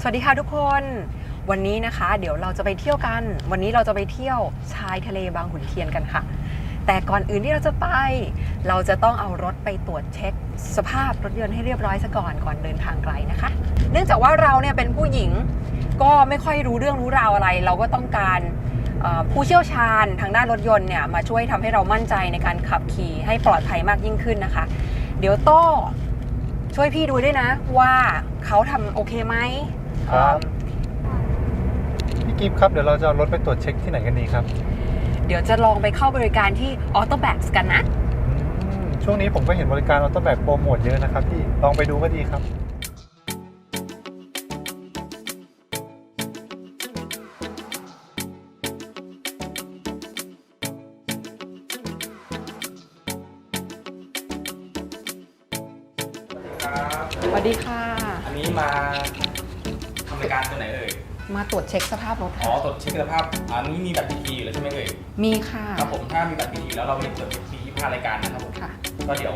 สวัสดีค่ะทุกคน วันนี้นะคะ เดี๋ยวเราจะไปเที่ยวกัน วันนี้เราจะไปเที่ยวชายทะเลบางขุนเทียนกันค่ะ แต่ก่อนอื่นที่เราจะไป เราจะต้องเอารถไปตรวจเช็ค สภาพรถยนต์ให้เรียบร้อยซะก่อนก่อนเดินทางไกลนะคะ เนื่องจากว่าเราเนี่ยเป็นผู้หญิงก็ไม่ค่อยรู้เรื่องรู้ราวอะไร เราก็ต้องการผู้เชี่ยวชาญทางด้านรถยนต์เนี่ยมาช่วยทำให้เรามั่นใจในการขับขี่ให้ปลอดภัยมากยิ่งขึ้นนะคะ เดี๋ยวโต้ช่วยพี่ดูด้วยนะว่าเขาทำโอเคไหม ครับ พี่กิฟต์ครับ เดี๋ยวเราจะเอารถไปตรวจเช็คที่ไหนกันดีครับเดี๋ยวจะลองไปเข้าบริการที่ Auto b a g กันนะ อืมช่วงนี้ผมก็เห็นบริการออโต้แบกโปรโมทเยอะนะครับพี่ลองไปดูก็ดีครับครับสวัสดีค่ะ อันนี้มา ทำรายการตัวไหนเอ่ย มาตรวจเช็คสภาพรถอ๋อค่ะ ตรวจเช็คคุณภาพอันนี้มีบัตร PT อยู่แล้วใช่ไหมเอ่ย มีค่ะครับผมถ้ามีบัตร PT แล้วเรามีตรวจ PT 25รายการนะครับผม ค่ะ ก็เดี๋ยว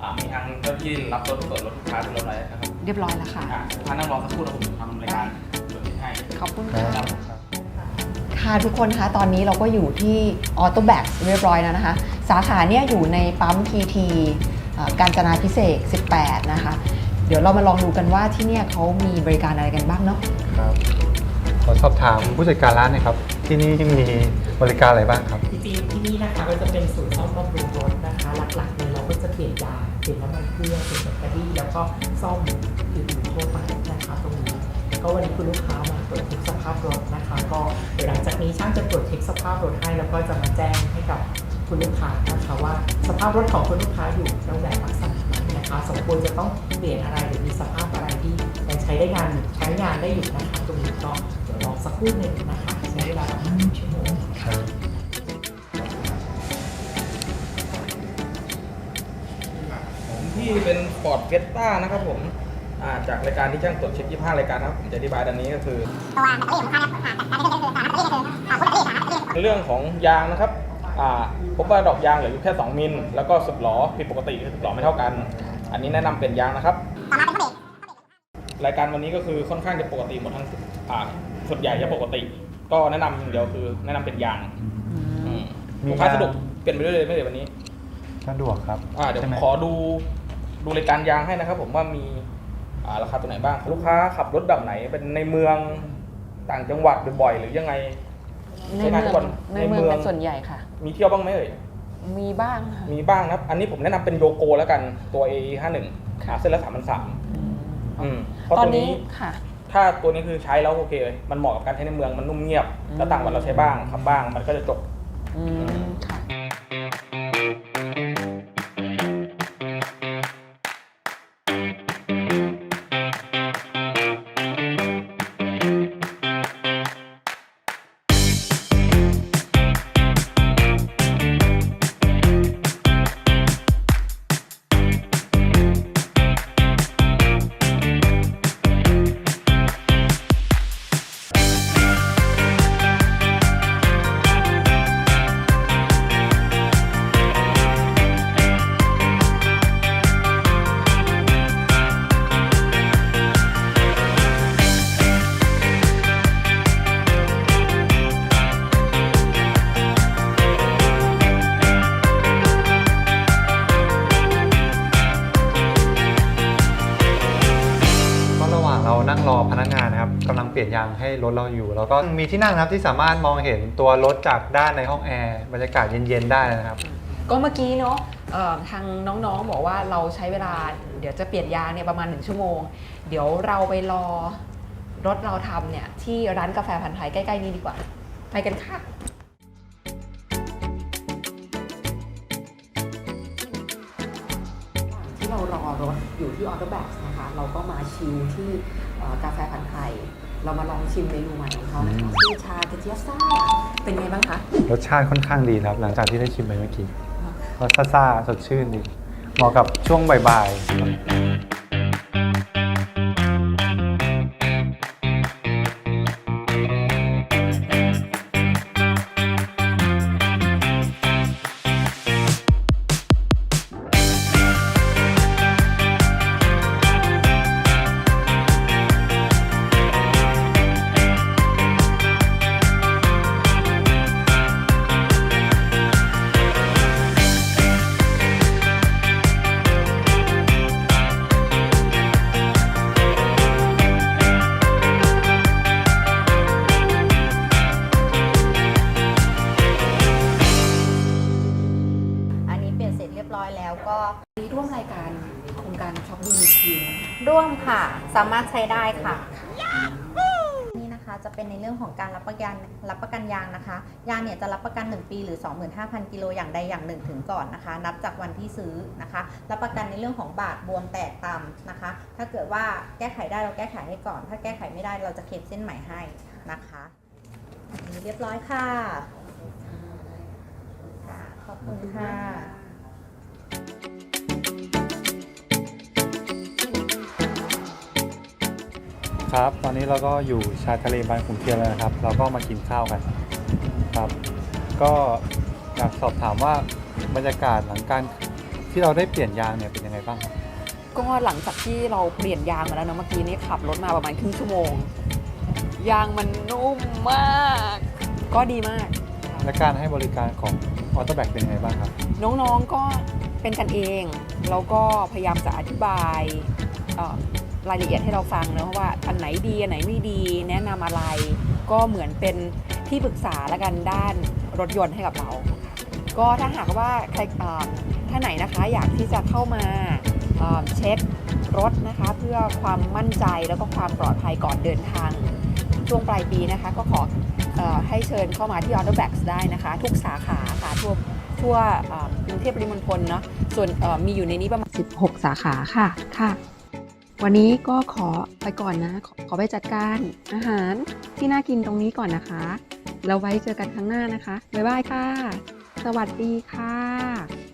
อ่ามีทางเจ้าหน้าที่รับรถตรวจรถลูกค้าทุกรถเลยนะครับเรียบร้อยแล้วค่ะ อ่าลูกค้านั่งรอสักครู่แล้วผมทำรายการตรวจเช็คให้ขอบคุณครัค่ะบค่ะทุกคนคะตอนนี้เราก็อยู่ที่ Auto b a g เรียบร้อยแล้วนะคะ สาขาเนี่ยอยู่ในปั๊ม PT เอ่อการจนาพิเศษก18 นะคะ เดี๋ยวเรามาลองดูกันว่าที่เนี่ยเขามีบริการอะไรกันบ้างเนาะครับขอสอบถามผู้จัดการร้านหน่อยครับ ที่นี่มีบริการอะไรบ้างครับ จริงๆที่นี่นะคะก็จะเป็นศูนย์ซ่อมบำรุงรถนะคะ หลักๆเนี่ยเราก็จะเปลี่ยนยางเปลี่ยนน้ำมันเครื่องเปลี่ยนแบตเตอรี่แล้วก็ซ่อมอื่นๆทั่วไปนะคะตรงนี้ก็วันนี้คุณลูกค้ามาตรวจเช็คสภาพรถนะคะ ก็เดี๋ยวหลังจากนี้ช่างจะตรวจเช็คสภาพรถให้แล้วก็จะมาแจ้งให้กับคุณลูกค้านะคะว่าสภาพรถของคุณลูกค้าอยู่ในแบบลักษณะไห นนะคะสมควรจะต้องเปลี่ยนอะไรหรือมีสภาพอะไรที่ยังใช้ได้งานอยู่ใช้งานได้อยู่นะคะตรงนี้ก็เดี๋ยวรอสักครู่หนึ่งนะคะใช้เวลาประมาณหนึ่งชั่วโมงครับผมที่เป็น Ford Fiesta นะครับผมอ่าจากรายการที่ช่างตรวจเช็ค25รายการนะครับผมจะอธิบายดังนี้ก็คือ เรื่องของยางนะครับอ่าพบว่าดอกยางเหลืออยู่แค่ 2 มิล แล้วก็สึกหลอผิดปกติคือสึกหลอไม่เท่ากัน อันนี้แนะนำเป็นยางนะครับรายการวันนี้ก็คือค่อนข้างจะปกติหมดทั้งอ่าส่วนใหญ่จะปกติ ก็แนะนำอย่างเดียวคือแนะนำเป็นยางอืมมีลูกค้ายางสะดวกเปลี่ยนไปเรื่อยๆไม่เลยวันนี้สะดวกครับอ่าเดี๋ยวใช่ไหมขอดูดูรายการยางให้นะครับ ผมว่ามีอ่าราคาตัวไหนบ้าง ลูกค้าขับรถแบบไหน เป็นในเมืองต่างจังหวัดบ่อยๆหรือยังไงในใช้งานเมืทุอกวังนในในเมืเมืององเป็นส่วนใหญ่ค่ะ มีเที่ยวบ้างไหมเอ่ย มีบ้างค่ะ มีบ้างนะครับ อันนี้ผมแนะนำเป็นโยโกแล้วกันตัว A 5 1ค่ะ เส้นละสามพันสามอืมเพราะตอนตัวนี้นี้ค่ะ ถ้าตัวนี้คือใช้แล้วโอเคเลยมันเหมาะกับการใช้ในเมืองมันนุ่มเงียบ แล้วต่างวันเราใช้บ้างขับบ้าง มันก็จะจบ อืมค่ะ กำลังเปลี่ยนยางให้รถเราอยู่ แล้วก็มีที่นั่งนะครับที่สามารถมองเห็นตัวรถจากด้านในห้องแอร์บรรยากาศเย็นๆได้นะครับ ก็เมื่อกี้เนาะเอ่อทางน้องๆบอกว่าเราใช้เวลาเดี๋ยวจะเปลี่ยนยางเนี่ยประมาณ 1 ชั่วโมง เดี๋ยวเราไปรอรถเราทำเนี่ยที่ร้านกาแฟพันธุ์ไทยใกล้ๆนี้ดีกว่า ไปกันค่ะ ที่เรารอรถอยู่ที่ออโตแบ็กนะคะ เราก็มาชิลที่เอ่อกาแฟพันธุ์ไทย เรามาลองชิมเมนูใหม่ของเขานะคะชื่อชาเกเจียซ่า เป็นไงบ้างคะ รสชาติค่อนข้างดีนะครับ หลังจากที่ได้ชิมไปเมื่อกี้รสซ่าๆสดชื่นดีเหมาะกับช่วงบ่ายๆ่วมค่ะ สามารถใช้ได้ค่ะนี่นะคะจะเป็นในเรื่องของการรับประกันรับประกันยางนะคะ ยางเนี่ยจะรับประกัน 1 ปีหรือ 25,000 กิโลอย่างใดอย่างหนึ่งถึงก่อนนะคะ นับจากวันที่ซื้อนะคะ รับประกันในเรื่องของบาดบวมแตกตำนะคะ ถ้าเกิดว่าแก้ไขได้เราแก้ไขให้ก่อน ถ้าแก้ไขไม่ได้เราจะเข็มเส้นใหม่ให้นะคะอันนี้เรียบร้อยค่ะขอบคุณค่ะ ครับ ตอนนี้เราก็อยู่ชายทะเลบางขุนเทียนแล้วนะครับ เราก็มากินข้าวกันครับ ก็อยากสอบถามว่าบรรยากาศหลังการที่เราได้เปลี่ยนยางเนี่ยเป็นยังไงบ้างครับก็หลังจากที่เราเปลี่ยนยางมาแล้วนะเมื่อกี้นี้ขับรถมาประมาณครึ่งชั่วโมง ยางมันนุ่มมาก ก็ดีมาก และการให้บริการของออโตแบกเป็นยังไงบ้างครับ น้องๆก็เป็นกันเอง แล้วก็พยายามจะอธิบายเอ่อ รายละเอียดให้เราฟังนะว่าอันไหนดีอันไหนไม่ดี แนะนำอะไร ก็เหมือนเป็นที่ปรึกษาและกันด้านรถยนต์ให้กับเรา ก็ถ้าหากว่าใครท่านไหนนะคะอยากที่จะเข้ามาเช็ครถนะคะเพื่อความมั่นใจแล้วก็ความปลอดภัยก่อนเดินทาง ช่วงปลายปีนะคะ ก็ขออให้เชิญเข้ามาที่ Auto b a c ได้นะคะ ทุกสาขาค่ะทั่วทั่วกรุงเทพปริมณฑลเนาะส่วนมีอยู่ในนี้ประมาณ 16 สาขาค่ะค่ะ วันนี้ก็ขอไปก่อนนะขอขอไปจัดการอาหารที่น่ากินตรงนี้ก่อนนะคะแล้วไว้เจอกันครั้งหน้านะคะ บ๊ายบายค่ะ สวัสดีค่ะ